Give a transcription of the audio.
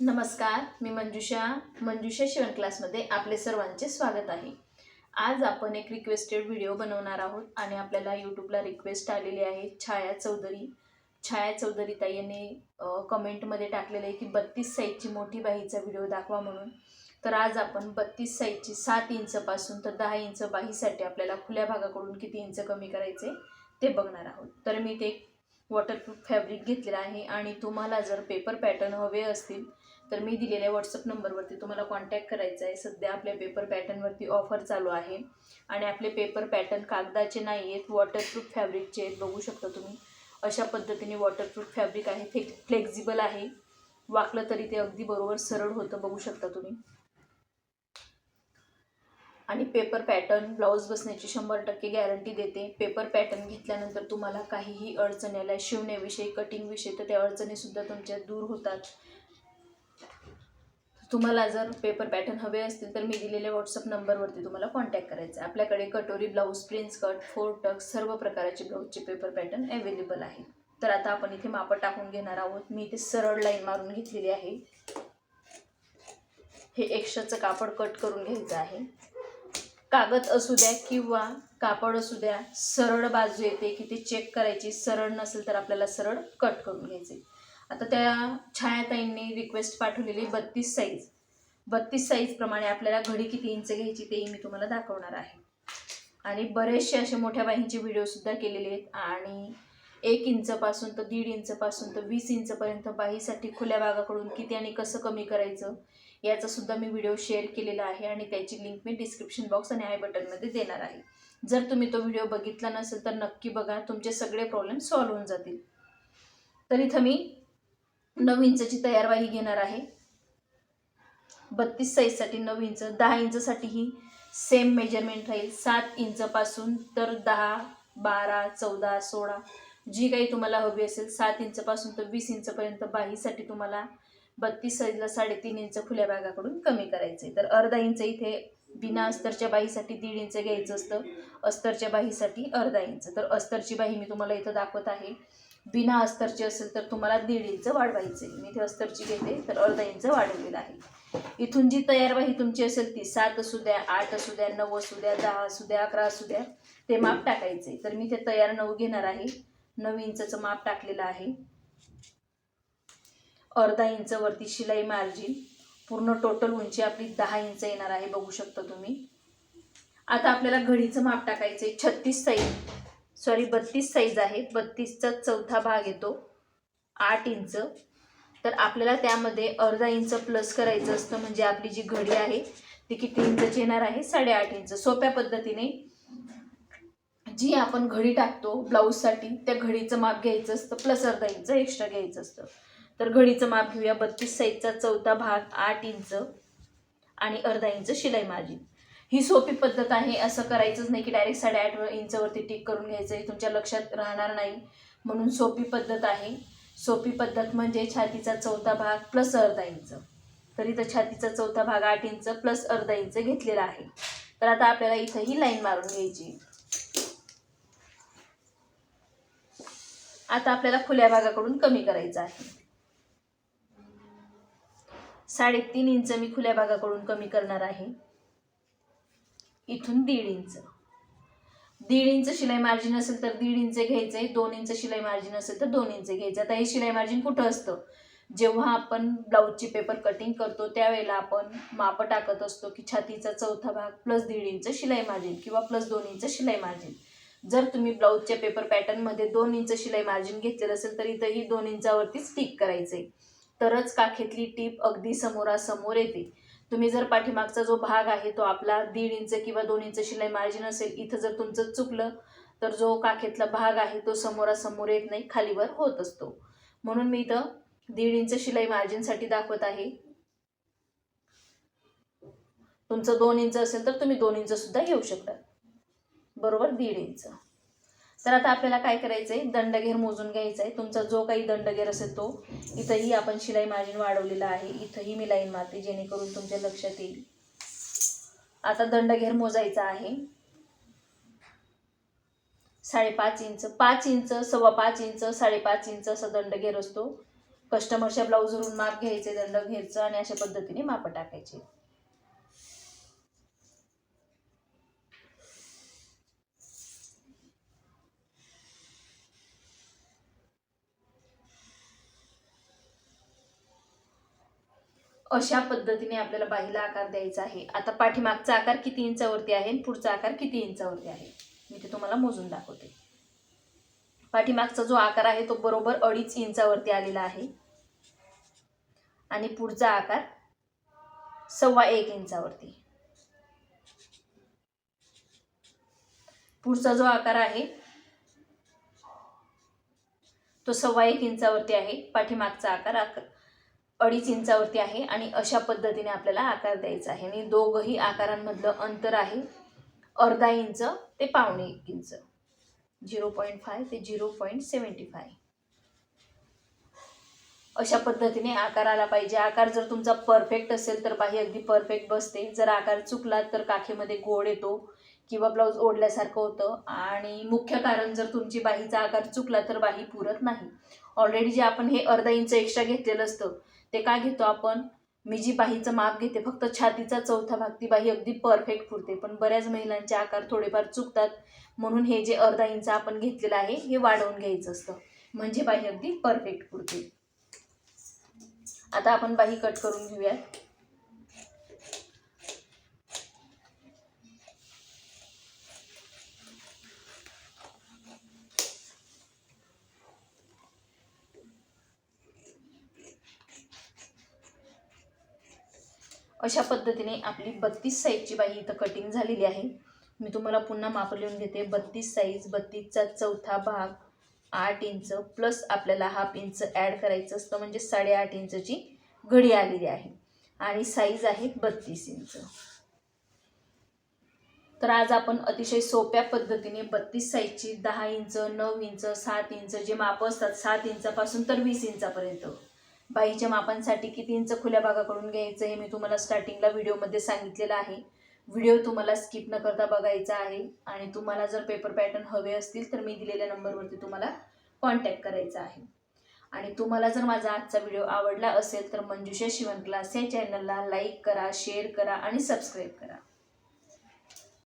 नमस्कार मी मंजुषा. मंजुषा शिवण क्लासमध्ये आपले सर्वांचे स्वागत आहे. आज आपण एक रिक्वेस्टेड व्हिडिओ बनवणार आहोत आणि आपल्याला यूट्यूबला रिक्वेस्ट आलेली आहे छाया चौधरी. छाया चौधरी ताई यांनी कमेंटमध्ये टाकलेलं आहे की बत्तीस साईजची मोठी बाहीचा व्हिडिओ दाखवा म्हणून. तर आज आपण बत्तीस साईजची सात इंचपासून तर दहा इंच बाहीसाठी आपल्याला खुल्या भागाकडून किती इंच कमी करायचे ते बघणार आहोत. तर मी ते वॉटरप्रूफ फॅब्रिक घेतलेलं आहे आणि तुम्हाला जर पेपर पॅटर्न हवे असतील तर मी दिलेल्या व्हॉट्सअप नंबरवरती तुम्हाला कॉन्टॅक्ट करायचा आहे. सध्या आपल्या पेपर पॅटर्नवरती ऑफर चालू आहे. आणि आपले पेपर पॅटर्न कागदाचे नाही आहेत वॉटरप्रूफ फॅब्रिकचे आहेत बघू शकता तुम्ही. अशा पद्धतीने वॉटरप्रूफ फॅब्रिक आहे फ्लेक फ्लेक्झिबल आहे. वाकलं तरी ते अगदी बरोबर सरळ होतं बघू शकता तुम्ही. आणि पेपर पॅटर्न ब्लाऊज बसण्याची शंभर टक्के गॅरंटी देते. पेपर पॅटर्न घेतल्यानंतर तुम्हाला काहीही अडचण आल्या शिवण्याविषयी कटिंगविषयी तर त्या अडचणीसुद्धा तुमच्या दूर होतात. तुम्हाला जर पेपर पॅटर्न हवे असतील तर मी दिलेल्या व्हॉट्सअप नंबरवरती तुम्हाला कॉन्टॅक्ट करायचा आहे. आपल्याकडे कटोरी ब्लाऊज प्रिन्स कट फोर टक सर्व प्रकारचे ब्लाऊजचे पेपर पॅटर्न अवेलेबल आहे. तर आता आपण इथे मापं टाकून घेणार आहोत. मी इथे सरळ लाईन मारून घेतलेली आहे. हे एक्स्ट्राचं कापड कट करून घ्यायचं आहे. कागद असू द्या किंवा कापड असू द्या सरळ बाजू येते की ती चेक करायची. सरळ नसेल तर आपल्याला सरळ कट करून घ्यायचे. आता त्या छायाताईंनी रिक्वेस्ट पाठवलेली बत्तीस साईज बत्तीस साईजप्रमाणे आपल्याला घडी किती इंच घ्यायची तेही मी तुम्हाला दाखवणार आहे. आणि बरेचसे असे मोठ्या बाईंचे व्हिडिओसुद्धा केलेले आहेत. आणि एक इंचपासून तर दीड इंचपासून तर वीस इंचपर्यंत बाहीसाठी खुल्या भागाकडून किती आणि कसं कमी करायचं याचा सुद्धा मी व्हिडिओ शेअर केलेला आहे आणि त्याची लिंक मी डिस्क्रिप्शन बॉक्स आणि आय बटनमध्ये देणार आहे. जर तुम्ही तो व्हिडिओ बघितला नसेल तर नक्की बघा तुमचे सगळे प्रॉब्लेम सॉल्व्ह होऊन जातील. तर इथं मी नऊ इंचची तयारवाही घेणार आहे. बत्तीस साईजसाठी नऊ इंच दहा इंचसाठीही सेम मेजरमेंट राहील. सात इंचपासून तर दहा बारा चौदा सोळा जी काही तुम्हाला हवी असेल सात इंचपासून तर वीस इंचपर्यंत बाहीसाठी तुम्हाला बत्तीस साईजला साडेतीन इंच खुल्या भागाकडून कमी करायचे तर अर्धा इंच इथे बिना अस्तरच्या बाहीसाठी दीड इंच घ्यायचं असतं. अस्तरच्या बाहीसाठी अर्धा इंच. तर अस्तरची बाही मी तुम्हाला इथं दाखवत आहे. बिना अस्तरची असेल तर तुम्हाला दीड इंच वाढवायचे मी इथे अस्तरची घेते तर अर्धा इंच वाढवलेलं आहे. इथून जी तयार बाही तुमची असेल ती सात असू द्या आठ असू द्या नऊ असू द्या दहा असू द्या अकरा असू द्या ते माप टाकायचे तर मी ते तयार नऊ घेणार आहे. नऊ इंचचं माप टाकलेलं आहे. अर्धा इंच वरती शिलाई मार्जिन पूर्ण टोटल उंची आपली दहा इंच येणार आहे बघू शकता तुम्ही. आता आपल्याला घडीचं माप टाकायचं आहे छत्तीस साईज सॉरी बत्तीस साईज आहे. बत्तीसचा चौथा भाग येतो आठ इंच. तर आपल्याला त्यामध्ये अर्धा इंच प्लस करायचं असतं म्हणजे आपली जी घडी आहे ती किती इंचची येणार आहे? साडेआठ इंच. सोप्या पद्धतीने जी आपण घडी टाकतो ब्लाऊजसाठी त्या घडीचं माप घ्यायचं असतं प्लस अर्धा इंच एक्स्ट्रा घ्यायचं असतं. तर घडीचं माप घेऊया. बत्तीस साईजचा चौथा भाग आठ इंच आणि अर्धा इंच शिलाई मार्जिन. ही सोपी पद्धत आहे. असं करायचंच नाही की डायरेक्ट साडेआठ इंचवरती टिक करून घ्यायचं आहे तुमच्या लक्षात राहणार नाही. म्हणून सोपी पद्धत आहे. सोपी पद्धत म्हणजे छातीचा चौथा भाग प्लस अर्धा इंच. तर इथं छातीचा चौथा भाग आठ इंच प्लस अर्धा इंच घेतलेला आहे. तर आता आपल्याला इथं ही लाईन मारून घ्यायची. आता आपल्याला खुल्या भागाकडून कमी करायचं आहे. साडेतीन इंच मी खुल्या भागाकडून कमी करणार आहे. इथून दीड इंच. दीड इंच शिलाई मार्जिन असेल तर दीड इंच घ्यायचं आहे दोन इंच शिलाई मार्जिन असेल तर दोन इंच घ्यायचं. आता हे शिलाई मार्जिन कुठं असतं? जेव्हा आपण ब्लाऊजची पेपर कटिंग करतो त्यावेळेला आपण माप टाकत असतो की छातीचा चौथा भाग प्लस दीड इंच शिलाई मार्जिन किंवा प्लस दोन इंच शिलाई मार्जिन जर तुम्ही ब्लाऊजच्या पेपर पॅटर्नमध्ये दोन इंच शिलाई मार्जिन घेतलेलं असेल तर इथंही दोन इंचावरतीच टिक करायचं आहे तरच काखेतली टीप अगदी समोरासमोर येते. तुम्ही जर पाठीमागचा जो भाग आहे तो आपला दीड इंच किंवा दोन इंच शिलाई मार्जिन असेल इथं जर तुमचं चुकलं तर जो काखेतला भाग आहे तो समोरासमोर येत नाही खालीवर होत असतो. म्हणून मी इथं दीड इंच शिलाई मार्जिनसाठी दाखवत आहे. तुमचं दोन इंच असेल तर तुम्ही दोन इंच सुद्धा घेऊ शकता. बरोबर दीड इंच. तर आता आपल्याला काय करायचं आहे दंडघेर मोजून घ्यायचा आहे तुमचा जो काही दंडघेर असेल तो इथंही आपण शिलाई मार्जिन वाढवलेला आहे. इथंही मी लाईन मारते जेणेकरून तुमच्या लक्षात येईल. आता दंडघेर मोजायचा आहे. साडेपाच इंच पाच इंच सव्वा पाच इंच साडेपाच इंच असा दंडघेर असतो. कस्टमरच्या ब्लाऊजवरून माप घ्यायचे दंडघेरचं आणि अशा पद्धतीने माप टाकायचे. अशा पद्धतीने आपल्याला बाहीला आकार द्यायचा आहे. आता पाठीमागचा आकार किती इंचावरती आहे आणि पुढचा आकार किती इंचावरती आहे? मी ते तुम्हाला मोजून दाखवते. पाठीमागचा जो आकार आहे तो बरोबर अडीच इंचावरती आलेला आहे. आणि पुढचा आकार सव्वा एक इंचावरती. पुढचा जो आकार आहे तो सव्वा एक इंचावरती आहे. पाठीमागचा आकार आकार अडीच इंचावरती आहे आणि अशा पद्धतीने आपल्याला आकार द्यायचा आहे. आणि दोघंही आकारांमधलं अंतर आहे. अर्धा इंच ते पावणे एक इंच. झिरो पॉईंट फाय ते झिरो पॉईंट सेवन्टी फाय अशा पद्धतीने आकार आला पाहिजे. आकार जर तुमचा परफेक्ट असेल तर बाही अगदी परफेक्ट बसते. जर आकार चुकला तर काखेमध्ये गोड येतो. किंवा ब्लाऊज ओढल्यासारखं होतं. आणि मुख्य कारण जर तुमची बाहीचा आकार चुकला तर बाही पुरत नाही. ऑलरेडी जे आपण हे अर्धा इंच एक्स्ट्रा घेतलेलं असतं ते काय घेतो आपण? मी जी बाहीचं माप घेते फक्त छातीचा चौथा भाग ती बाही अगदी परफेक्ट पुरते. पण बऱ्याच महिलांचे आकार थोडेफार चुकतात. म्हणून हे जे अर्धा इंच आपण घेतलेलं आहे हे वाढवून घ्यायचं असतं. म्हणजे बाही अगदी परफेक्ट पुरते. आता आपण बाही कट करून घेऊयात. अशा पद्धतीने आपली बत्तीस साईजची बाई इथं कटिंग झालेली आहे. मी तुम्हाला पुन्हा माप लिहून घेते बत्तीस साईज बत्तीसचा चौथा भाग आठ इंच प्लस आपल्याला हाफ इंच ॲड करायचं असतं. म्हणजे साडेआठ इंचची घडी आलेली आहे. आणि साईज आहे बत्तीस इंच तर आज आपण अतिशय सोप्या पद्धतीने बत्तीस साईजची दहा इंच नऊ इंच सात इंच जे माप असतात सात इंचापासून तर वीस इंचापर्यंत बाईच्या मापांसाठी किती इंच खुल्या भागाकडून घ्यायचं हे मी तुम्हाला स्टार्टिंगला व्हिडिओमध्ये सांगितलेलं आहे. व्हिडिओ तुम्हाला स्किप न करता बघायचा आहे. आणि तुम्हाला जर पेपर पॅटर्न हवे असतील तर मी दिलेल्या नंबरवरती तुम्हाला कॉन्टॅक्ट करायचा आहे. आणि तुम्हाला जर माझा आजचा व्हिडिओ आवडला असेल तर मंजुषा शिवण क्लास या चॅनलला लाईक करा शेअर करा आणि सबस्क्राईब करा.